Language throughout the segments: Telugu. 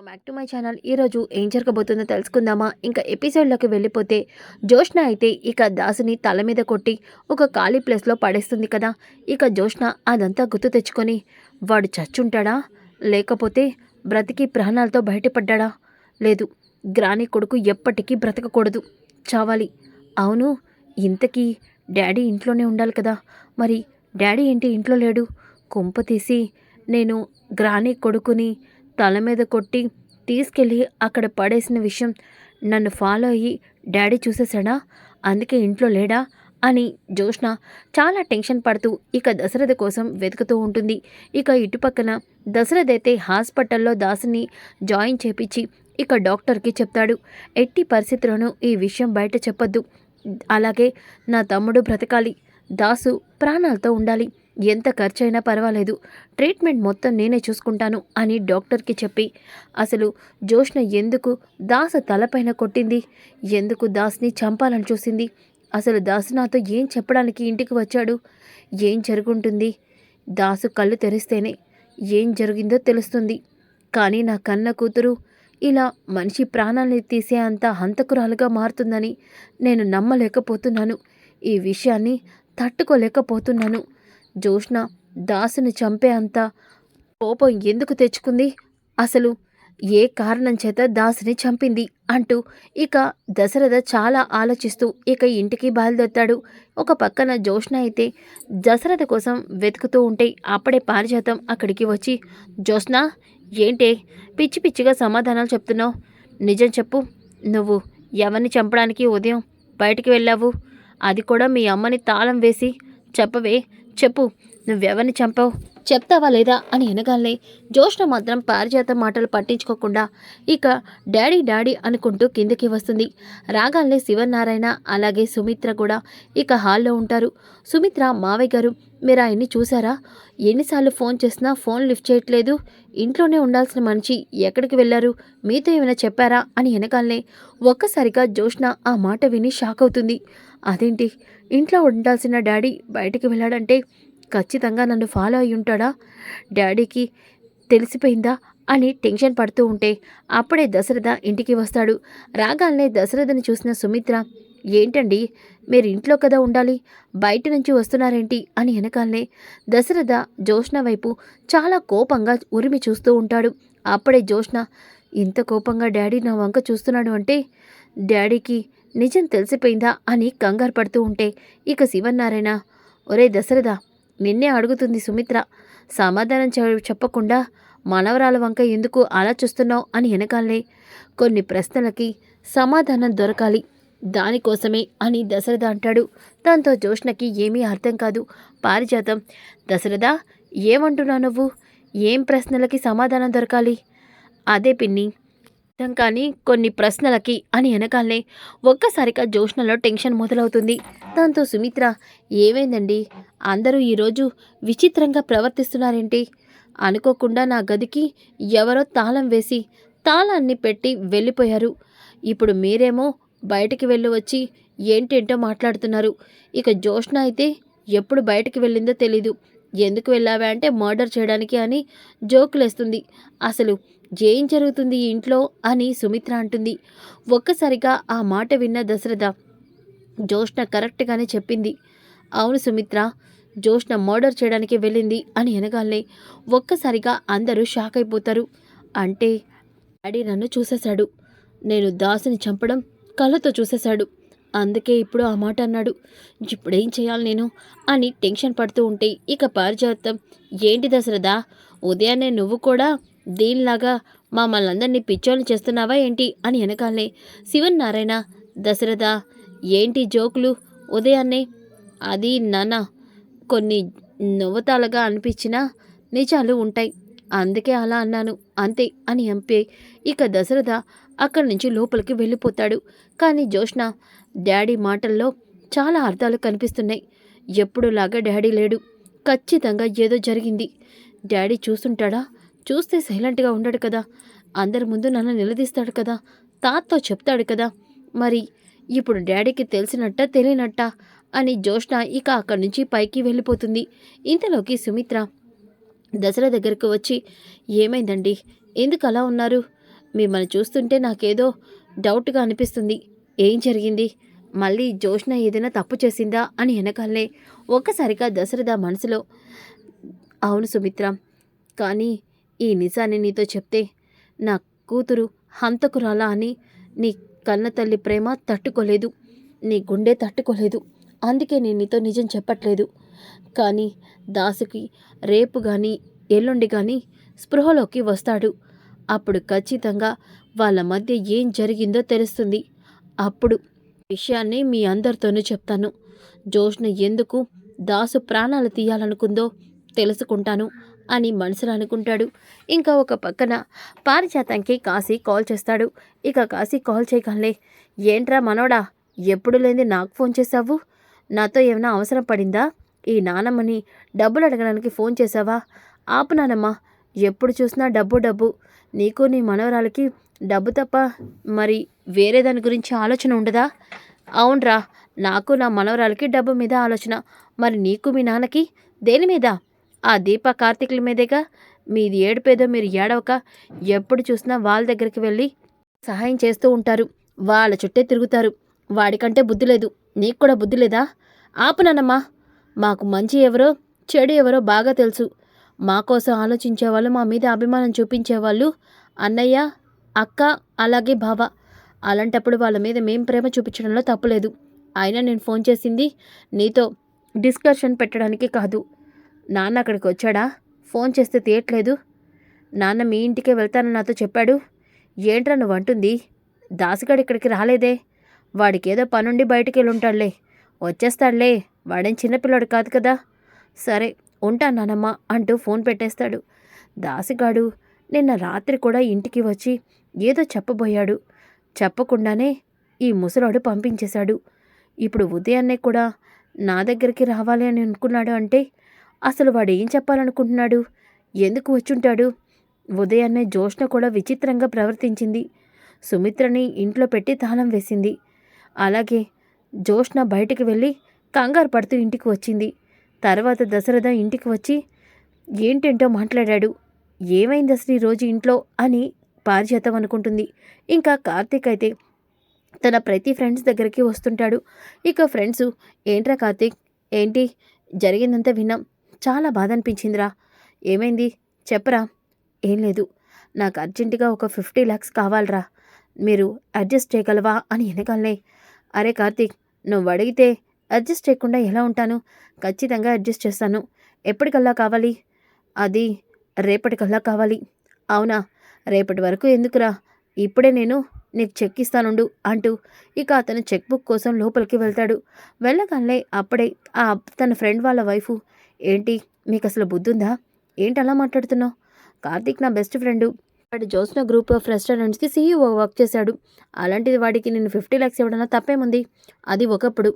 Welcome back to my channel. ఈరోజు ఏం జరగబోతుందో తెలుసుకుందామా? ఇంకా ఎపిసోడ్లోకి వెళ్ళిపోతే జోష్న అయితే ఇక దాసుని తల మీద కొట్టి ఒక ఖాళీ ప్లేస్లో పడేస్తుంది కదా. ఇక జోష్న అదంతా గుర్తు తెచ్చుకొని వాడు చచ్చుంటాడా? లేకపోతే బ్రతికి ప్రాణాలతో బయటపడ్డాడా? లేదు గ్రాని కొడుకు ఎప్పటికీ బ్రతకకూడదు. చావాలి. అవును ఇంతకీ డాడీ ఇంట్లోనే ఉండాలి కదా. మరి డాడీ ఏంటి ఇంట్లో లేడు? కొంప తీసి నేను గ్రాని కొడుకుని తల మీద కొట్టి తీసుకెళ్ళి అక్కడ పడేసిన విషయం నన్ను ఫాలో అయ్యి డాడీ చూసేశాడా? అందుకే ఇంట్లో లేడా? అని జోష్న చాలా టెన్షన్ పడుతూ ఇక దశరథ కోసం వెతుకుతూ ఉంటుంది. ఇక ఇటుపక్కన దశరథ్ అయితే హాస్పిటల్లో దాసుని జాయిన్ చేపించి ఇక డాక్టర్కి చెప్తాడు. ఎట్టి పరిస్థితుల్లోనూ ఈ విషయం బయట చెప్పొద్దు. అలాగే నా తమ్ముడు బ్రతకాలి. దాసు ప్రాణాలతో ఉండాలి. ఎంత ఖర్చైనా పర్వాలేదు. ట్రీట్మెంట్ మొత్తం నేనే చూసుకుంటాను అని డాక్టర్కి చెప్పి అసలు జోష్న ఎందుకు దాసు తలపైన కొట్టింది? ఎందుకు దాస్ని చంపాలని చూసింది? అసలు దాసు నాతో ఏం చెప్పడానికి ఇంటికి వచ్చాడు? ఏం జరుగుంటుంది? దాసు కళ్ళు తెరిస్తేనే ఏం జరిగిందో తెలుస్తుంది. కానీ నా కన్న కూతురు ఇలా మనిషి ప్రాణాన్ని తీసే అంత హంతకురాలుగా మారుతుందని నేను నమ్మలేకపోతున్నాను. ఈ విషయాన్ని తట్టుకోలేకపోతున్నాను. జోష్ణ దాసుని చంపే అంత కోపం ఎందుకు తెచ్చుకుంది? అసలు ఏ కారణం చేత దాసుని చంపింది? అంటూ ఇక దశరథ చాలా ఆలోచిస్తూ ఇక ఇంటికి బయలుదేరుతాడు. ఒక పక్కన జోష్ణ అయితే దశరథ కోసం వెతుకుతూ ఉంటే అప్పుడే పారిజాతం అక్కడికి వచ్చి జోష్ణ ఏంటే పిచ్చి పిచ్చిగా సమాధానాలు చెప్తున్నావు? నిజం చెప్పు. నువ్వు ఎవరిని చంపడానికి ఉదయం బయటికి వెళ్ళావు? అది కూడా మీ అమ్మని తాళం వేసి చెప్పవే. చెప్పు నువ్వెవరిని చంపావు? చెప్తావా లేదా అని అనగానే జోష్న మాత్రం పారిజాత మాటలు పట్టించుకోకుండా ఇక డాడీ డాడీ అనుకుంటూ కిందకి వస్తుంది. రాగాలే శివనారాయణ అలాగే సుమిత్ర కూడా ఇక హాల్లో ఉంటారు. సుమిత్ర మావయ్య గారు మీరు ఆయన్ని చూసారా ఎన్నిసార్లు ఫోన్ చేసినా ఫోన్ లిఫ్ట్ చేయట్లేదు. ఇంట్లోనే ఉండాల్సిన మనిషి ఎక్కడికి వెళ్ళారు? మీతో ఏమైనా చెప్పారా? అని వెనకాలనే ఒక్కసారిగా జోష్న ఆ మాట విని షాక్ అవుతుంది. అదేంటి? ఇంట్లో ఉండాల్సిన డాడీ బయటికి వెళ్ళాడంటే ఖచ్చితంగా నన్ను ఫాలో అయి ఉంటాడా? డాడీకి తెలిసిపోయిందా? అని టెన్షన్ పడుతూ ఉంటే అప్పుడే దశరథ ఇంటికి వస్తాడు. రాగాల్నే దశరథని చూసిన సుమిత్ర ఏంటండి? మీరు ఇంట్లో కదా ఉండాలి? బయట నుంచి వస్తున్నారేంటి? అని వెనకాలనే దశరథ జోష్ణ వైపు చాలా కోపంగా ఉరిమి చూస్తూ ఉంటాడు. అప్పుడే జోష్ణ ఇంత కోపంగా డాడీ నా వంక చూస్తున్నాడు అంటే డాడీకి నిజం తెలిసిపోయిందా అని కంగారు పడుతూ ఉంటే ఇక శివనారాయణ ఒరే దశరథ నిన్నే అడుగుతుంది సుమిత్ర. సమాధానం చెప్పకుండా మనవరాల వంక ఎందుకు అలా చూస్తున్నావు అని వెనకాలనే కొన్ని ప్రశ్నలకి సమాధానం దొరకాలి. దానికోసమే అని దశరథ అంటాడు. దాంతో జోష్ణకి ఏమీ అర్థం కాదు. పారిజాతం దశరథ ఏమంటున్నావు నువ్వు? ఏం ప్రశ్నలకి సమాధానం దొరకాలి అదే పిన్ని అర్థం కానీ కొన్ని ప్రశ్నలకి అని వెనకాలనే ఒక్కసారిగా జోష్నలో టెన్షన్ మొదలవుతుంది. దాంతో సుమిత్ర ఏమైందండి? అందరూ ఈరోజు విచిత్రంగా ప్రవర్తిస్తున్నారేంటి? అనుకోకుండా నా గదికి ఎవరో తాళం వేసి తాళాన్ని పెట్టి వెళ్ళిపోయారు. ఇప్పుడు మీరేమో బయటికి వెళ్ళి వచ్చి ఏంటేంటో మాట్లాడుతున్నారు. ఇక జోష్న అయితే ఎప్పుడు బయటికి వెళ్ళిందో తెలీదు. ఎందుకు వెళ్ళావా అంటే మర్డర్ చేయడానికి అని జోకులేస్తుంది. అసలు ఏం జరుగుతుంది ఇంట్లో? అని సుమిత్ర అంటుంది. ఒక్కసారిగా ఆ మాట విన్న దశరథ జోష్న కరెక్ట్గానే చెప్పింది. అవును సుమిత్ర జోష్న మర్డర్ చేయడానికి వెళ్ళింది అని అనగానే ఒక్కసారిగా అందరూ షాక్ అయిపోతారు. అంటే డాడీ నన్ను చూసేశాడు. నేను దాసుని చంపడం కళ్ళతో చూసేశాడు. అందుకే ఇప్పుడు ఆ మాట అన్నాడు. ఇప్పుడేం చేయాలి నేను? అని టెన్షన్ పడుతూ ఉంటే ఇక పారిజాతం. ఏంటి దశరథ ఉదయాన్నే నువ్వు కూడా దీనిలాగా మమ్మల్ని అందరినీ పిచ్చోళ్ళు చేస్తున్నావా ఏంటి అని వెనకాలనే శివనారాయణ దశరథ ఏంటి జోకులు? ఉదయాన్నే అది నాన్న కొన్ని నవ్వుతాలుగా అనిపించినా నిజాలు ఉంటాయి. అందుకే అలా అన్నాను. అంతే అని అంపే. ఇక దశరథ అక్కడి నుంచి లోపలికి వెళ్ళిపోతాడు. కానీ జోష్న డాడీ మాటల్లో చాలా అర్థాలు కనిపిస్తున్నాయి. ఎప్పుడులాగా డాడీ లేడు. ఖచ్చితంగా ఏదో జరిగింది. డాడీ చూస్తుంటాడా? చూస్తే సైలెంట్గా ఉండడు కదా. అందరి ముందు నన్ను నిలదీస్తాడు కదా. తాతతో చెప్తాడు కదా. మరి ఇప్పుడు డాడీకి తెలిసినట్ట తెలియనట్ట అని జోష్న ఇక అక్కడి నుంచి పైకి వెళ్ళిపోతుంది. ఇంతలోకి సుమిత్ర దసరా దగ్గరకు వచ్చి ఏమైందండి? ఎందుకు అలా ఉన్నారు? మిమ్మల్ని చూస్తుంటే నాకేదో డౌట్గా అనిపిస్తుంది. ఏం జరిగింది? మళ్ళీ జోష్న ఏదైనా తప్పు చేసిందా? అని వెనకాలనే ఒక్కసారిగా దశరథ మనసులో అవును సుమిత్ర కానీ ఈ నిజాన్ని నీతో చెప్తే నా కూతురు హంతకురాలా అని నీ కన్న తల్లి ప్రేమ తట్టుకోలేదు నీ గుండె తట్టుకోలేదు. అందుకే నేను నీతో నిజం చెప్పట్లేదు. కానీ దాసుకి రేపు కానీ ఎల్లుండి కానీ స్పృహలోకి వస్తాడు. అప్పుడు ఖచ్చితంగా వాళ్ళ మధ్య ఏం జరిగిందో తెలుస్తుంది. అప్పుడు విషయాన్ని మీ అందరితోనూ చెప్తాను. జోష్న ఎందుకు దాసు ప్రాణాలు తీయాలనుకుందో తెలుసుకుంటాను. అని మనసులో అనుకుంటాడు. ఇంకా ఒక పక్కన పారిజాతంకి కాశీ కాల్ చేస్తాడు. ఇక కాశీ కాల్ చేయగలే ఏంట్రా మనోడా ఎప్పుడు లేని నాకు ఫోన్ చేశావు? నాతో ఏమైనా అవసరం పడిందా? ఈ నానమ్మని డబ్బులు అడగడానికి ఫోన్ చేసావా ఆపు నానమ్మ ఎప్పుడు చూసినా డబ్బు డబ్బు. నీకు నీ మనవరాలకి డబ్బు తప్ప మరి వేరే దాని గురించి ఆలోచన ఉండదా? అవునరా నాకు నా మనవరాలకి డబ్బు మీద ఆలోచన. మరి నీకు మీ నాన్నకి దేని మీద? ఆ దీప కార్తీకుల మీదేగా? మీది ఏడుపేదో మీరు ఏడవక ఎప్పుడు చూసినా వాళ్ళ దగ్గరికి వెళ్ళి సహాయం చేస్తూ ఉంటారు. వాళ్ళ చుట్టే తిరుగుతారు. వాడికంటే బుద్ధి లేదు. నీకు కూడా బుద్ధి లేదా? ఆపునానమ్మా మాకు మంచి ఎవరో చెడు ఎవరో బాగా తెలుసు. మా కోసం ఆలోచించేవాళ్ళు మా మీద అభిమానం చూపించేవాళ్ళు అన్నయ్య అక్క అలాగే బావ. అలాంటప్పుడు వాళ్ళ మీద మేం ప్రేమ చూపించడంలో తప్పులేదు. అయినా నేను ఫోన్ చేసింది నీతో డిస్కషన్ పెట్టడానికి కాదు. నాన్న అక్కడికి వచ్చాడా? ఫోన్ చేస్తే తీయట్లేదు. నాన్న మీ ఇంటికే వెళ్తానని నాతో చెప్పాడు. ఏంట్రా నువ్వు అంటుంది. దాసుగాడు ఇక్కడికి రాలేదే. వాడికేదో పనుండి బయటికి వెళ్ళి ఉంటాడులే వచ్చేస్తాడులే. వాడేం చిన్నపిల్లాడు కాదు కదా. సరే ఉంటా నానమ్మ అంటూ ఫోన్ పెట్టేస్తాడు. దాసిగాడు నిన్న రాత్రి కూడా ఇంటికి వచ్చి ఏదో చెప్పబోయాడు. చెప్పకుండానే ఈ ముసలాడు పంపించేశాడు. ఇప్పుడు ఉదయాన్నే కూడా నా దగ్గరికి రావాలి అని అనుకున్నాడు అంటే అసలు వాడు ఏం చెప్పాలనుకుంటున్నాడు? ఎందుకు వచ్చుంటాడు? ఉదయాన్నే జోష్ణ కూడా విచిత్రంగా ప్రవర్తించింది. సుమిత్రని ఇంట్లో పెట్టి తాళం వేసింది. అలాగే జోష్ణ బయటికి వెళ్ళి కంగారు పడుతూ ఇంటికి వచ్చింది. తర్వాత దశరథ ఇంటికి వచ్చి ఏంటేంటో మాట్లాడాడు. ఏమైంది అసలు ఈరోజు ఇంట్లో అని పారిజాతం అనుకుంటుంది. ఇంకా కార్తీక్ అయితే తన ప్రతి ఫ్రెండ్స్ దగ్గరికి వస్తుంటాడు. ఇక ఫ్రెండ్స్ ఏంట్రా కార్తీక్? ఏంటి? జరిగిందంతా విన్నాం. చాలా బాధ అనిపించిందిరా ఏమైంది? చెప్పరా. ఏం లేదు. నాకు అర్జెంటుగా ఒక ఫిఫ్టీ ల్యాక్స్ కావాలరా. మీరు అడ్జస్ట్ చేయగలవా అని వెనకాలనే అరే కార్తీక్ నువ్వు అడిగితే అడ్జస్ట్ చేయకుండా ఎలా ఉంటాను? ఖచ్చితంగా అడ్జస్ట్ చేస్తాను. ఎప్పటికల్లా కావాలి? అది రేపటికల్లా కావాలి. అవునా? రేపటి వరకు ఎందుకురా? ఇప్పుడే నేను నీకు చెక్ ఇస్తానుండు అంటూ ఇక అతను చెక్ బుక్ కోసం లోపలికి వెళ్తాడు. వెళ్ళగానే అప్పుడే ఆ తన ఫ్రెండ్ వాళ్ళ వైఫ్ ఏంటి? మీకు అసలు బుద్ధుందా? ఏంటి అలా మాట్లాడుతున్నావు? కార్తీక్ నా బెస్ట్ ఫ్రెండు. వాడు జోస్న గ్రూప్ ఆఫ్ రెస్టారెంట్స్కి సీఈఓ వర్క్ చేశాడు. అలాంటిది వాడికి నేను ఫిఫ్టీ ల్యాక్స్ ఇవ్వడంలో తప్పేముంది? అది ఒకప్పుడు.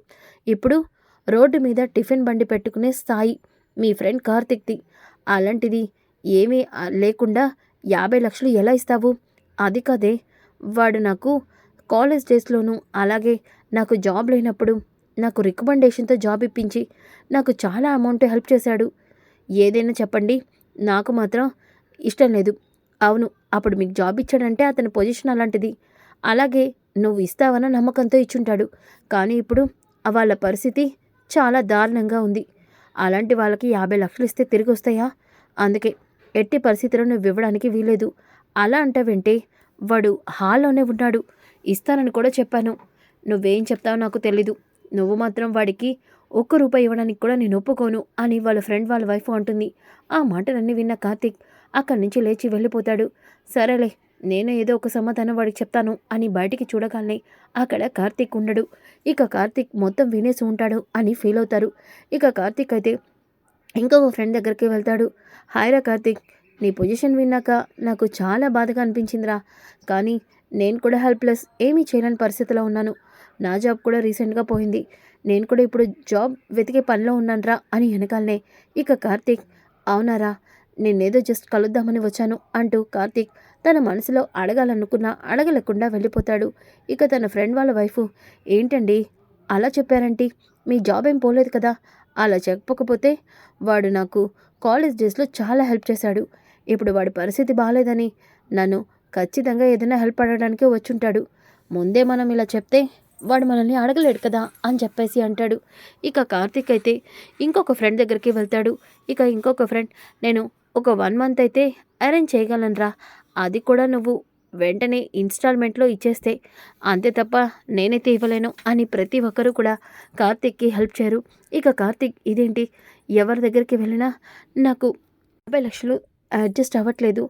ఇప్పుడు రోడ్డు మీద టిఫిన్ బండి పెట్టుకునే స్థాయి. మీ ఫ్రెండ్ కార్తిక్ది. అలాంటిది ఏమీ లేకుండా యాభై లక్షలు ఎలా ఇస్తావు? అది కదే. వాడు నాకు కాలేజ్ డేస్లోనూ అలాగే నాకు జాబ్ లేనప్పుడు నాకు రికమెండేషన్తో జాబ్ ఇప్పించి నాకు చాలా అమౌంట్ హెల్ప్ చేశాడు. ఏదైనా చెప్పండి. నాకు మాత్రం ఇష్టం లేదు. అవును అప్పుడు మీకు జాబ్ ఇచ్చాడంటే అతని పొజిషన్ అలాంటిది. అలాగే నువ్వు ఇస్తావన్న నమ్మకంతో ఇచ్చుంటాడు. కానీ ఇప్పుడు వాళ్ళ పరిస్థితి చాలా దారుణంగా ఉంది. అలాంటి వాళ్ళకి యాభై లక్షలు ఇస్తే తిరిగి వస్తాయా? అందుకే ఎట్టి పరిస్థితిలో నువ్వు ఇవ్వడానికి వీలేదు అలా అంటావంటే వాడు హాల్లోనే ఉన్నాడు. ఇస్తానని కూడా చెప్పాను. నువ్వేం చెప్తావో నాకు తెలీదు. నువ్వు మాత్రం వాడికి ఒక్క రూపాయి ఇవ్వడానికి కూడా నేను ఒప్పుకోను అని వాళ్ళ ఫ్రెండ్ వాళ్ళ వైఫ్ అంటుంది. ఆ మాటలన్నీ విన్న కార్తీక్ అక్కడి నుంచి లేచి వెళ్ళిపోతాడు. సరేలే నేను ఏదో ఒక సమాధానం వాడికి చెప్తాను అని బయటికి చూడగానే అక్కడ కార్తీక్ ఉండడు. ఇక కార్తీక్ మొత్తం వినేసి ఉంటాడు అని ఫీల్ అవుతారు. ఇక కార్తీక్ అయితే ఇంకొక ఫ్రెండ్ దగ్గరికి వెళ్తాడు. హాయ్రా కార్తీక్ నీ పొజిషన్ విన్నాక నాకు చాలా బాధగా అనిపించిందిరా. కానీ నేను కూడా హెల్ప్లెస్ ఏమీ చేయలేని పరిస్థితిలో ఉన్నాను. నా జాబ్ కూడా రీసెంట్గా పోయింది. నేను కూడా ఇప్పుడు జాబ్ వెతికే పనిలో ఉన్నానురా అని వెనకాలనే. ఇక కార్తీక్ అవునారా? నేనేదో జస్ట్ కలుద్దామని వచ్చాను అంటూ కార్తీక్ తన మనసులో అడగాలనుకున్నా అడగలేకుండా వెళ్ళిపోతాడు. ఇక తన ఫ్రెండ్ వాళ్ళ వైఫ్ ఏంటండి? అలా చెప్పారంటే? మీ జాబ్ ఏం పోలేదు కదా? అలా చెప్పకపోతే వాడు నాకు కాలేజ్ డేస్లో చాలా హెల్ప్ చేశాడు. ఇప్పుడు వాడి పరిస్థితి బాగాలేదని నన్ను ఖచ్చితంగా ఏదైనా హెల్ప్ అడగడానికి వచ్చుంటాడు. ముందే మనం ఇలా చెప్తే వాడు మనల్ని అడగలేడు కదా అని చెప్పేసి అంటాడు. ఇక కార్తీక్ అయితే ఇంకొక ఫ్రెండ్ దగ్గరికి వెళ్తాడు. ఇక ఇంకొక ఫ్రెండ్ నేను ఒక వన్ మంత్ అయితే అరేంజ్ చేయగలనురా అది కూడా నువ్వు వెంటనే ఇన్స్టాల్మెంట్లో ఇచ్చేస్తే. అంతే తప్ప నేనైతే ఇవ్వలేను అని ప్రతి ఒక్కరూ కూడా కార్తీక్కి హెల్ప్ చేయరు. ఇక కార్తీక్ ఇదేంటి? ఎవరి దగ్గరికి వెళ్ళినా నాకు యాభై లక్షలు అడ్జస్ట్ అవ్వట్లేదు.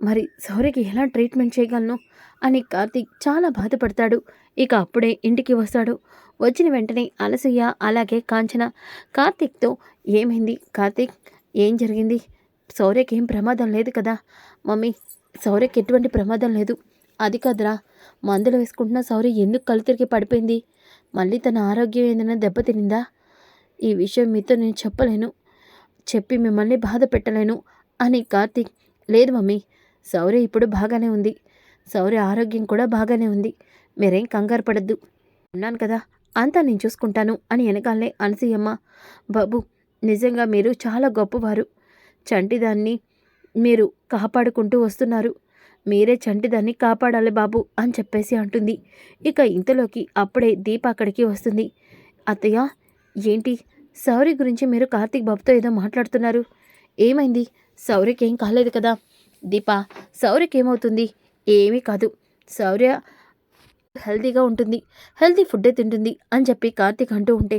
మరి సౌరికి ఎలా ట్రీట్మెంట్ చేయగలను? అని కార్తీక్ చాలా బాధపడతాడు. ఇక అప్పుడే ఇంటికి వస్తాడు. వచ్చిన వెంటనే అలసయ్య అలాగే కాంచన కార్తీక్తో ఏమైంది? కార్తీక్ ఏం జరిగింది? సౌర్యకి ఏం ప్రమాదం లేదు కదా? మమ్మీ సౌర్యకి ఎటువంటి ప్రమాదం లేదు. అది కాదురా మందులు వేసుకుంటున్న సౌర్య ఎందుకు కళ్ళు తిరిగి పడిపోయింది? మళ్ళీ తన ఆరోగ్యం ఏదైనా దెబ్బతినిందా ఈ విషయం మీతో నేను చెప్పలేను. చెప్పి మిమ్మల్ని బాధ పెట్టలేను అని కార్తీక్ లేదు మమ్మీ సౌర్య ఇప్పుడు బాగానే ఉంది. సౌర్య ఆరోగ్యం కూడా బాగానే ఉంది. మీరేం కంగారు పడద్దు. ఉన్నాను కదా అంతా నేను చూసుకుంటాను అని వెనకాలనే అనసూయమ్మ బాబు నిజంగా మీరు చాలా గొప్పవారు. చంటిదాన్ని మీరు కాపాడుకుంటూ వస్తున్నారు. మీరే చంటిదాన్ని కాపాడాలి బాబు అని చెప్పేసి అంటుంది. ఇక ఇంతలోకి అప్పుడే దీప అక్కడికి వస్తుంది. అత్తయ్య ఏంటి? సౌరి గురించి మీరు కార్తీక్ బాబుతో ఏదో మాట్లాడుతున్నారు. ఏమైంది? సౌరికి ఏం కాలేదు కదా. దీప సౌరికి ఏమవుతుంది ఏమీ కాదు. సౌర్య హెల్తీగా ఉంటుంది. హెల్తీ ఫుడ్డే తింటుంది అని చెప్పి కార్తీక్ అంటూ ఉంటే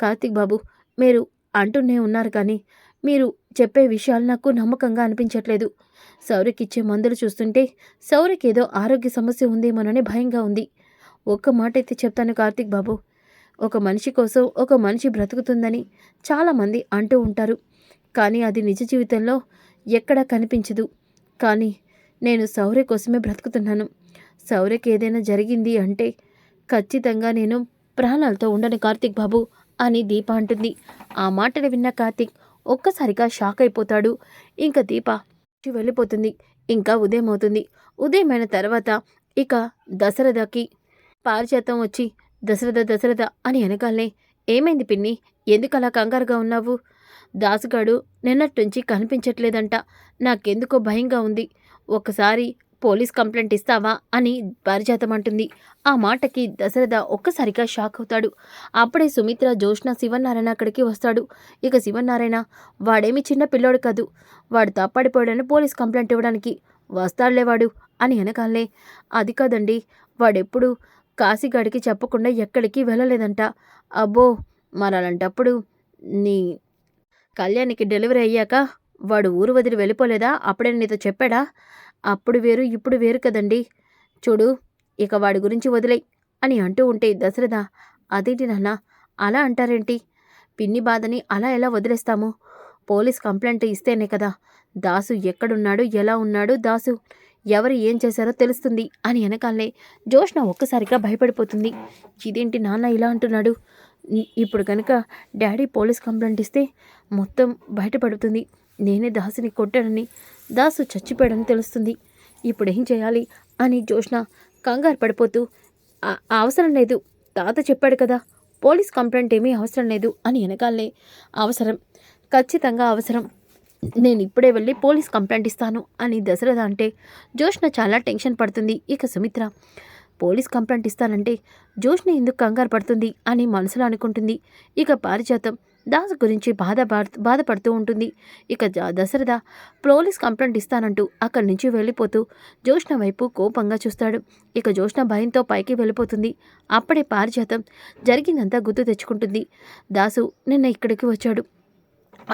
కార్తీక్ బాబు మీరు అంటూనే ఉన్నారు కానీ మీరు చెప్పే విషయాలు నాకు నమ్మకంగా అనిపించట్లేదు. సౌర్యకి ఇచ్చే మందులు చూస్తుంటే సౌర్యకి ఏదో ఆరోగ్య సమస్య ఉందేమోనని భయంగా ఉంది. ఒక్క మాట అయితే చెప్తాను కార్తీక్ బాబు. ఒక మనిషి కోసం ఒక మనిషి బ్రతుకుతుందని చాలామంది అంటూ ఉంటారు. కానీ అది నిజ జీవితంలో ఎక్కడా కనిపించదు. కానీ నేను సౌర్య కోసమే బ్రతుకుతున్నాను. సౌర్యకి ఏదైనా జరిగింది అంటే ఖచ్చితంగా నేను ప్రాణాలతో ఉండను కార్తీక్ బాబు అని దీప అంటుంది. ఆ మాటలు విన్న కార్తీక్ ఒక్కసారిగా షాక్ అయిపోతాడు. ఇంకా దీప వెళ్ళిపోతుంది. ఇంకా ఉదయం అవుతుంది. ఉదయమైన తర్వాత ఇక దశరథకి పారిచేతం వచ్చి దశరథ దశరథ అని అనగాలే ఏమైంది పిన్ని? ఎందుకలా కంగారుగా ఉన్నావు? దాసుగాడు నిన్నట్టుంచి కనిపించట్లేదంట. నాకెందుకో భయంగా ఉంది. ఒకసారి పోలీస్ కంప్లైంట్ ఇస్తావా అని పారిజాతం అంటుంది ఆ మాటకి దశరథ ఒక్కసారిగా షాక్ అవుతాడు. అప్పుడే సుమిత్ర జోష్న శివనారాయణ అక్కడికి వస్తాడు. ఇక శివనారాయణ వాడేమి చిన్న పిల్లోడు కాదు. వాడు తప్పడిపోయాడని పోలీస్ కంప్లైంట్ ఇవ్వడానికి వస్తాడులే వాడు అని వెనకాలే అది కాదండి. వాడెప్పుడు కాశీగాడికి చెప్పకుండా ఎక్కడికి వెళ్ళలేదంట. అబ్బో! మరి అలాంటప్పుడు నీ కళ్యాణికి డెలివరీ అయ్యాక వాడు ఊరు వదిలి వెళ్ళిపోలేదా? అప్పుడే నీతో చెప్పాడా? అప్పుడు వేరు ఇప్పుడు వేరు కదండి. చూడు ఇక వాడి గురించి వదిలేయ్ అని అంటూ ఉంటే దశరథ అదేంటి నాన్న? అలా అంటారేంటి? పిన్ని బాధని అలా ఎలా వదిలేస్తాము? పోలీస్ కంప్లైంట్ ఇస్తేనే కదా. దాసు ఎక్కడున్నాడు ఎలా ఉన్నాడు? దాసు ఎవరు ఏం చేశారో తెలుస్తుంది. అని వెనకాలనే జోష్న ఒక్కసారిగా భయపడిపోతుంది. ఇదేంటి నాన్న ఇలా అంటున్నాడు? ఇప్పుడు కనుక డాడీ పోలీస్ కంప్లైంట్ ఇస్తే మొత్తం బయటపడుతుంది. నేనే దాసుని కొట్టానని దాసు చచ్చిపోయాడని తెలుస్తుంది. ఇప్పుడు ఏం చేయాలి? అని జోష్న కంగారు పడిపోతూ అవసరం లేదు. తాత చెప్పాడు కదా పోలీస్ కంప్లైంట్ ఏమీ అవసరం లేదు అని వెనకాలనే అవసరం. ఖచ్చితంగా అవసరం. నేను ఇప్పుడే వెళ్ళి పోలీస్ కంప్లైంట్ ఇస్తాను అని దశరథ అంటే జోష్న చాలా టెన్షన్ పడుతుంది. ఇక సుమిత్ర పోలీస్ కంప్లైంట్ ఇస్తానంటే జోష్ణ ఎందుకు కంగారు పడుతుంది? అని మనసులో అనుకుంటుంది. ఇక పారిజాతం దాసు గురించి బాధ బాధపడుతూ ఉంటుంది. ఇక దశరథ పోలీస్ కంప్లైంట్ ఇస్తానంటూ అక్కడి నుంచి వెళ్ళిపోతూ జోష్ణ వైపు కోపంగా చూస్తాడు. ఇక జోష్ణ భయంతో పైకి వెళ్ళిపోతుంది. అప్పుడే పారిజాతం జరిగిందంతా గుర్తు తెచ్చుకుంటుంది. దాసు నిన్న ఇక్కడికి వచ్చాడు.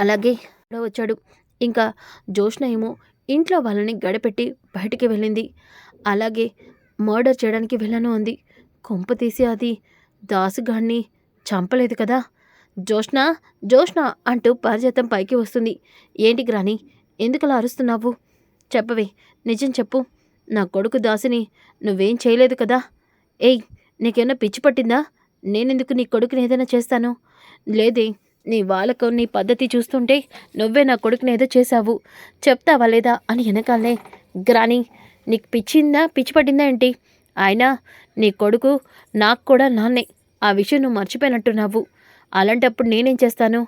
అలాగే ఇక్కడ వచ్చాడు. ఇంకా జోష్ణ ఏమో ఇంట్లో వాళ్ళని గడపెట్టి బయటికి వెళ్ళింది. అలాగే మర్డర్ చేయడానికి వెళ్ళాను అంది. కొంప తీసి అది దాసుగాడిని చంపలేదు కదా. జోష్ణ జోష్ణ అంటూ పారిజాతం పైకి వస్తుంది. ఏంటి గ్రాని ఎందుకలా అరుస్తున్నావు? చెప్పవే నిజం చెప్పు. నా కొడుకు దాసిని నువ్వేం చేయలేదు కదా? ఏయ్ నీకేమన్నా పిచ్చి పట్టిందా? నేనెందుకు నీ కొడుకుని ఏదైనా చేస్తాను? లేదే నీ వాళ్ళకు నీ పద్ధతి చూస్తుంటే నువ్వే నా కొడుకుని ఏదో చేశావు. చెప్తావా లేదా అని వెనకాలనే గ్రాని నీకు పిచ్చిందా పిచ్చి పట్టిందా ఏంటి? అయినా నీ కొడుకు నాకు కూడా నాన్నే. ఆ విషయం నువ్వు మర్చిపోయినట్టున్నావు. అలాంటప్పుడు నేనేం చేస్తాను?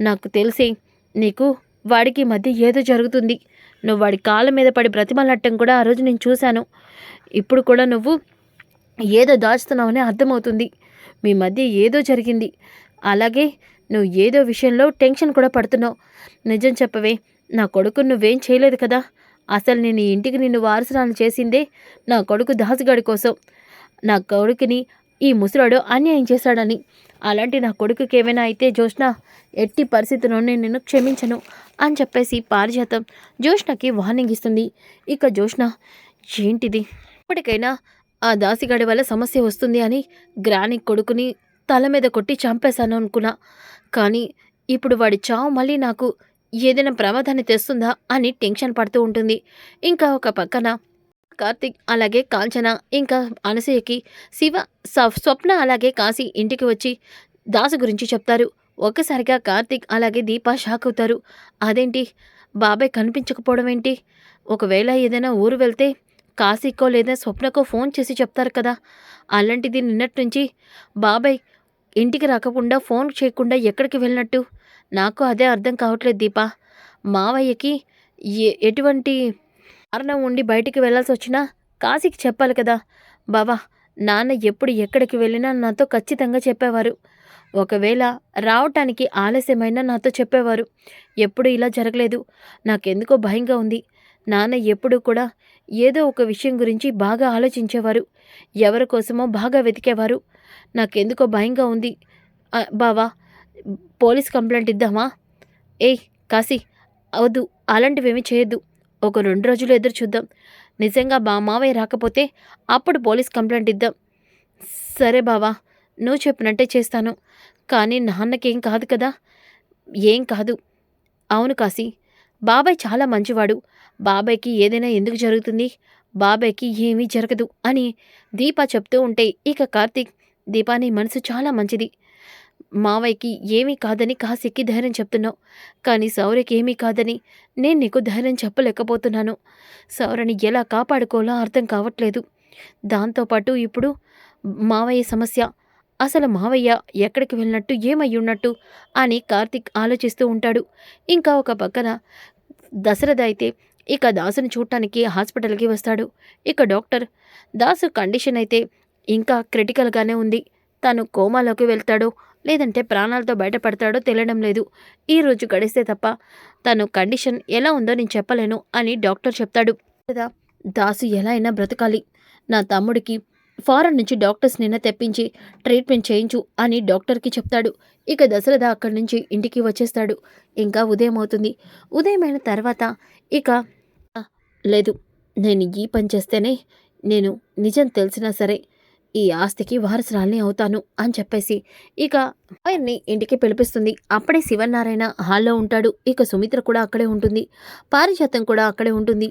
నాకు తెలిసి నీకు వాడికి మధ్య ఏదో జరుగుతుంది. నువ్వు వాడి కాళ్ళ మీద పడి బ్రతిమలట్టం కూడా ఆ రోజు నేను చూశాను. ఇప్పుడు కూడా నువ్వు ఏదో దాచుతున్నావని అర్థమవుతుంది. మీ మధ్య ఏదో జరిగింది. అలాగే నువ్వు ఏదో విషయంలో టెన్షన్ కూడా పడుతున్నావు. నిజం చెప్పవే నా కొడుకు నువ్వేం చేయలేదు కదా? అసలు నేను ఇంటికి నిన్ను వారసురాలు చేసిందే నా కొడుకు దాసుగాడి కోసం. నా కొడుకుని ఈ ముసలాడు అన్యాయం చేశాడని. అలాంటి నా కొడుకుకి ఏమైనా అయితే జోష్న ఎట్టి పరిస్థితిలోనే నేను నిన్ను క్షమించను అని చెప్పేసి పారిజాతం జోష్నకి వార్నింగ్ ఇస్తుంది. ఇక జోష్న ఏంటిది? ఇప్పటికైనా ఆ దాసిగాడి వల్ల సమస్య వస్తుంది అని గ్రాని కొడుకుని తల మీద కొట్టి చంపేశాను అనుకున్నా. కానీ ఇప్పుడు వాడి చావు మళ్ళీ నాకు ఏదైనా ప్రమాదాన్ని తెస్తుందా అని టెన్షన్ పడుతూ ఉంటుంది. ఇంకా ఒక పక్కన కార్తిక్ అలాగే కాంచన ఇంకా అనసూయకి శివ స- స్వప్న అలాగే కాశీ ఇంటికి వచ్చి దాసు గురించి చెప్తారు. ఒక్కసారిగా కార్తిక్ అలాగే దీప షాక్ అవుతారు. అదేంటి? బాబాయ్ కనిపించకపోవడం ఏంటి? ఒకవేళ ఏదైనా ఊరు వెళ్తే కాశీకో లేదా స్వప్నకో ఫోన్ చేసి చెప్తారు కదా. అలాంటిది నిన్నటి నుంచి బాబాయ్ ఇంటికి రాకుండా ఫోన్ చేయకుండా ఎక్కడికి వెళ్ళినట్టు? నాకు అదే అర్థం కావట్లేదు దీపా. మావయ్యకి ఎటువంటి కారణం ఉండి బయటికి వెళ్ళాల్సి వచ్చినా కాశీకి చెప్పాలి కదా. బావా నాన్న ఎప్పుడు ఎక్కడికి వెళ్ళినా నాతో ఖచ్చితంగా చెప్పేవారు. ఒకవేళ రావటానికి ఆలస్యమైనా నాతో చెప్పేవారు. ఎప్పుడు ఇలా జరగలేదు. నాకెందుకో భయంగా ఉంది. నాన్న ఎప్పుడు కూడా ఏదో ఒక విషయం గురించి బాగా ఆలోచించేవారు. ఎవరి కోసమో బాగా వెతికేవారు. నాకెందుకో భయంగా ఉంది. బావా పోలీస్ కంప్లైంట్ ఇద్దామా? ఏయ్ కాశీ అవద్దు అలాంటివేమీ చేయొద్దు. ఒక రెండు రోజులు ఎదురు చూద్దాం. నిజంగా మా మావయ్య రాకపోతే అప్పుడు పోలీస్ కంప్లైంట్ ఇద్దాం. సరే బావా నువ్వు చెప్పినట్టే చేస్తాను. కానీ నాన్నకేం కాదు కదా? ఏం కాదు. అవును కాశీ బాబాయ్ చాలా మంచివాడు. బాబాయ్కి ఏదైనా ఎందుకు జరుగుతుంది? బాబాయ్కి ఏమీ జరగదు అని దీప చెప్తూ ఉంటే ఇక కార్తీక్ దీపా నీ మనసు చాలా మంచిది. మావయ్యకి ఏమీ కాదని కాశీకి ధైర్యం చెప్తున్నావు. కానీ సౌర్యకి ఏమీ కాదని నేను నీకు ధైర్యం చెప్పలేకపోతున్నాను. సౌరని ఎలా కాపాడుకోవాలో అర్థం కావట్లేదు. దాంతోపాటు ఇప్పుడు మావయ్య సమస్య. అసలు మావయ్య ఎక్కడికి వెళ్ళినట్టు ఏమై ఉన్నట్టు అని కార్తిక్ ఆలోచిస్తూ ఉంటాడు. ఇంకా ఒక పక్కన దశరథ అయితే ఇక దాసుని చూడటానికి హాస్పిటల్కి వస్తాడు. ఇక డాక్టర్ దాసు కండిషన్ అయితే ఇంకా క్రిటికల్గానే ఉంది. తను కోమాలోకి వెళ్తాడో. లేదంటే ప్రాణాలతో బయటపడతాడో తెలియడం లేదు. ఈ రోజు గడిస్తే తప్ప తను కండిషన్ ఎలా ఉందో నేను చెప్పలేను అని డాక్టర్ చెప్తాడు. లేదా దాసు ఎలా అయినా బ్రతకాలి. నా తమ్ముడికి ఫారెన్ నుంచి డాక్టర్స్ నిన్న తెప్పించి ట్రీట్మెంట్ చేయించు అని డాక్టర్కి చెప్తాడు. ఇక దశరథ అక్కడి నుంచి ఇంటికి వచ్చేస్తాడు. ఇంకా ఉదయం అవుతుంది. ఉదయం అయిన తర్వాత ఇక లేదు నేను ఈ పని చేస్తేనే నేను నిజం తెలిసినా సరే ఈ ఆస్తికి వారసురాల్ని అవుతాను అని చెప్పేసి. ఇక ఆయన్ని ఇంటికి పిలిపిస్తుంది. అప్పుడే శివనారాయణ హాల్లో ఉంటాడు. ఇక సుమిత్ర కూడా అక్కడే ఉంటుంది. పారిజాతం కూడా అక్కడే ఉంటుంది.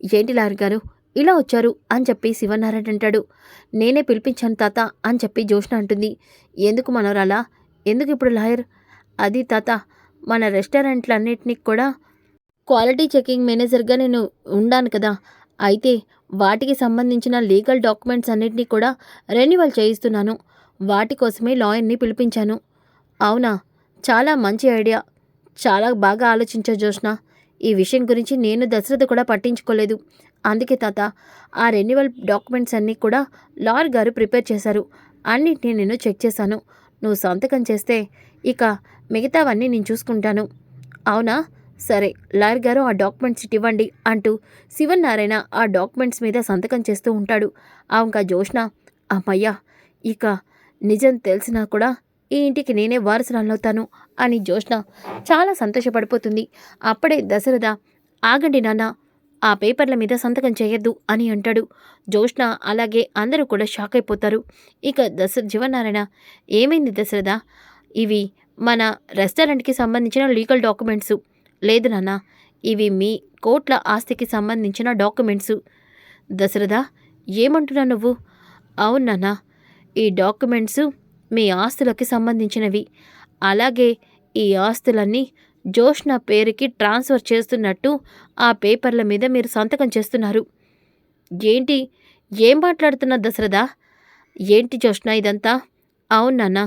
ఏంటి లారి గారు? ఇలా వచ్చారు అని చెప్పి శివనారాయణ అంటాడు. నేనే పిలిపించాను తాత అని చెప్పి జోష్ణ అంటుంది. ఎందుకు మనోరాలా ఎందుకు ఇప్పుడు లాయర్? అది తాత మన రెస్టారెంట్లన్నిటినీ కూడా క్వాలిటీ చెకింగ్ మేనేజర్గా నేను ఉండాను కదా. అయితే వాటికి సంబంధించిన లీగల్ డాక్యుమెంట్స్ అన్నిటినీ కూడా రెన్యువల్ చేయిస్తున్నాను. వాటి కోసమే లాయర్ని పిలిపించాను. అవునా? చాలా మంచి ఐడియా. చాలా బాగా ఆలోచించా జోష్న ఈ విషయం గురించి నేను దశరథ కూడా పట్టించుకోలేదు. అందుకే తాత ఆ రెన్యువల్ డాక్యుమెంట్స్ అన్నీ కూడా లాయర్ గారు ప్రిపేర్ చేశారు. అన్నింటినీ నేను చెక్ చేశాను. నువ్వు సంతకం చేస్తే ఇక మిగతావన్నీ నేను చూసుకుంటాను. అవునా? సరే లాయర్ గారు ఆ డాక్యుమెంట్స్ ఇవ్వండి అంటూ శివనారాయణ ఆ డాక్యుమెంట్స్ మీద సంతకం చేస్తూ ఉంటాడు. ఆ ఇంకా అమ్మయ్యా ఇక నిజం తెలిసినా కూడా ఈ ఇంటికి నేనే వారసురాలవుతాను అని జోష్ణ చాలా సంతోషపడిపోతుంది. అప్పుడే దశరథ ఆగండి నాన్న ఆ పేపర్ల మీద సంతకం చేయొద్దు అని అంటాడు. జోష్ణ అలాగే అందరూ కూడా షాక్ అయిపోతారు. ఇక దశ జీవనారాయణ ఏమైంది దశరథ? ఇవి మన రెస్టారెంట్కి సంబంధించిన లీగల్ డాక్యుమెంట్స్. లేదు నాన్న ఇవి మీ కోట్ల ఆస్తికి సంబంధించిన డాక్యుమెంట్స్. దశరథ ఏమంటున్నా నువ్వు? అవును నాన్న ఈ డాక్యుమెంట్స్ మీ ఆస్తులకి సంబంధించినవి. అలాగే ఈ ఆస్తులన్నీ జోష్న పేరుకి ట్రాన్స్ఫర్ చేస్తున్నట్టు ఆ పేపర్ల మీద మీరు సంతకం చేస్తున్నారు. ఏంటి? ఏం మాట్లాడుతున్నా దశరథ? ఏంటి జోష్న ఇదంతా? అవును నాన్న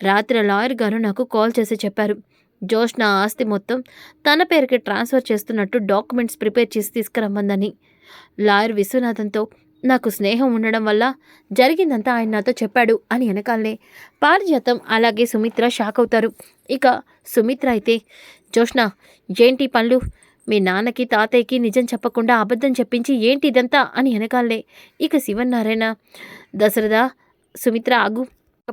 రాత్రి లాయర్ గారు నాకు కాల్ చేసి చెప్పారు. జోష్న ఆస్తి మొత్తం తన పేరుకి ట్రాన్స్ఫర్ చేస్తున్నట్టు డాక్యుమెంట్స్ ప్రిపేర్ చేసి తీసుకురమ్మందని. లాయర్ విశ్వనాథన్తో నాకు స్నేహం ఉండడం వల్ల జరిగిందంతా ఆయన నాతో చెప్పాడు అని వెనకాలనే పారిజాతం అలాగే సుమిత్ర షాక్ అవుతారు. ఇక సుమిత్ర అయితే జోష్న ఏంటి పనులు? మీ నాన్నకి తాతయ్యకి నిజం చెప్పకుండా అబద్ధం చెప్పించి ఏంటి ఇదంతా? అని వెనకాలనే ఇక శివన్నారాయణ దశరథ సుమిత్ర ఆగు.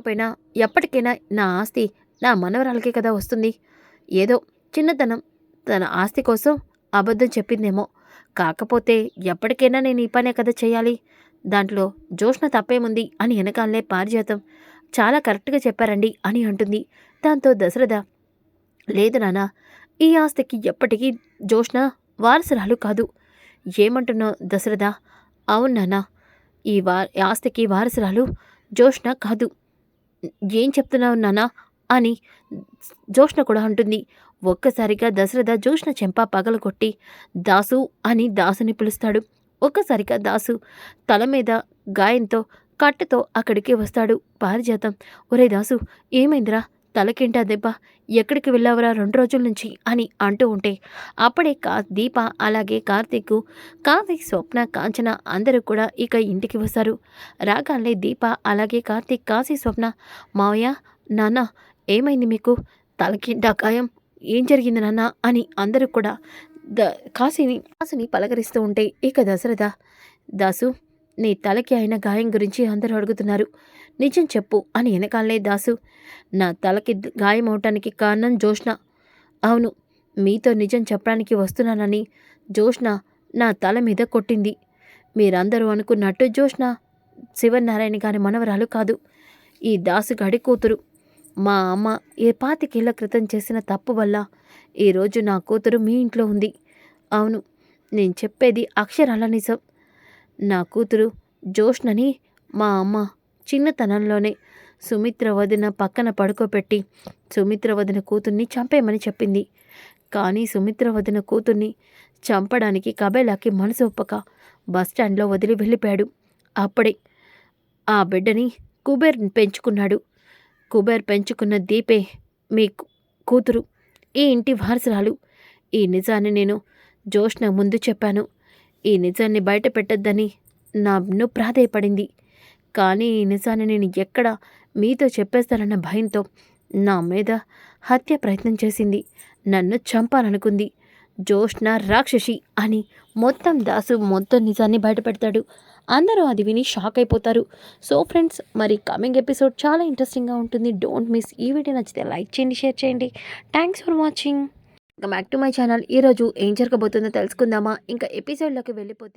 పైన ఎప్పటికైనా నా ఆస్తి నా మనవరాలకే కదా వస్తుంది. ఏదో చిన్నతనం తన ఆస్తి కోసం అబద్ధం చెప్పిందేమో. కాకపోతే ఎప్పటికైనా నేను ఈ పనే కదా చేయాలి. దాంట్లో జోష్ణ తప్పేముంది అని వెనకాలనే పారిజాతం చాలా కరెక్ట్గా చెప్పారండి అని అంటుంది. దాంతో దశరథ లేదు నాన్న ఈ ఆస్తికి ఎప్పటికీ జోష్ణ వారసురాలు కాదు. ఏమంటున్నావు దశరథ? అవును నాన్న ఈ వా ఆస్తికి వారసురాలు జోష్ణ కాదు. ఏం చెప్తున్నావు నాన్న? అని జోష్ణ కూడా అంటుంది. ఒక్కసారిగా దశరథ జోష్ణ చెంప పగలగొట్టి దాసు అని దాసుని పిలుస్తాడు. ఒక్కసారిగా దాసు తల మీద గాయంతో కట్టెతో అక్కడికి వస్తాడు. పారిజాతం. ఒరే దాసు ఏమైందిరా? తలకింటా దెబ్బ? ఎక్కడికి వెళ్ళావురా రెండు రోజుల నుంచి? అని అంటూ ఉంటే అప్పుడే కా దీప అలాగే కార్తీక్ కార్తీక్ స్వప్న కాంచన అందరూ కూడా ఇక ఇంటికి వస్తారు. రాగానే దీప అలాగే కార్తీక్ కాశీ స్వప్న మావయ్య నాన్న ఏమైంది మీకు? తలకి గాయం ఏం జరిగింది నాన్న? అని అందరూ కూడా ద కాశీని కాసుని పలకరిస్తూ ఉంటే ఇక దశరథ దాసు నీ తలకి అయిన గాయం గురించి అందరూ అడుగుతున్నారు. నిజం చెప్పు అని వెనకాలనే దాసు నా తలకి గాయం అవటానికి కారణం జోష్ణ అవును మీతో నిజం చెప్పడానికి వస్తున్నానని జోష్ణ నా తల మీద కొట్టింది. మీరందరూ అనుకున్నట్టు జోష్ణ శివనారాయణ గారి మనవరాలు కాదు. ఈ దాసు గడి కూతురు. మా అమ్మ ఏ పాతికేళ్ళ క్రితం చేసిన తప్పు వల్ల ఈరోజు నా కూతురు మీ ఇంట్లో ఉంది. అవును నేను చెప్పేది అక్షరాల నిజం. నా కూతురు జోష్నని మా అమ్మ చిన్నతనంలోనే సుమిత్ర వదిన పక్కన పడుకోబెట్టి సుమిత్ర వదిన కూతుర్ని చంపేయమని చెప్పింది. కానీ సుమిత్ర వదిన కూతుర్ని చంపడానికి కబేలాకి మనసు ఒప్పక బస్టాండ్లో వదిలి వెళ్ళిపోయాడు. అప్పుడే ఆ బిడ్డని కుబేర్ పెంచుకున్నాడు. కుబేర్ పెంచుకున్న దీపే మీ కూతురు. ఈ ఇంటి వారసురాలు. ఈ నిజాన్ని నేను జోష్న ముందు చెప్పాను. ఈ నిజాన్ని బయట పెట్టొద్దని నన్ను ప్రాధేయపడింది. కానీ ఈ నిజాన్ని నేను ఎక్కడ మీతో చెప్పేస్తానన్న భయంతో నా మీద హత్య ప్రయత్నం చేసింది. నన్ను చంపాలనుకుంది. జోష్న రాక్షసి అని మొత్తం దాసు మొత్తం నిజాన్ని బయటపెడతాడు అందరూ అది విని షాక్ అయిపోతారు. సో ఫ్రెండ్స్ మరి కమింగ్ ఎపిసోడ్ చాలా ఇంట్రెస్టింగ్గా ఉంటుంది. డోంట్ మిస్ ఈ వీడియో నచ్చితే లైక్ చేయండి షేర్ చేయండి. థ్యాంక్స్ ఫర్ వాచింగ్ ఇంకా బ్యాక్ టు మై ఛానల్ ఈరోజు ఏం జరగబోతుందో తెలుసుకుందామా? ఇంకా ఎపిసోడ్లోకి వెళ్ళిపోతే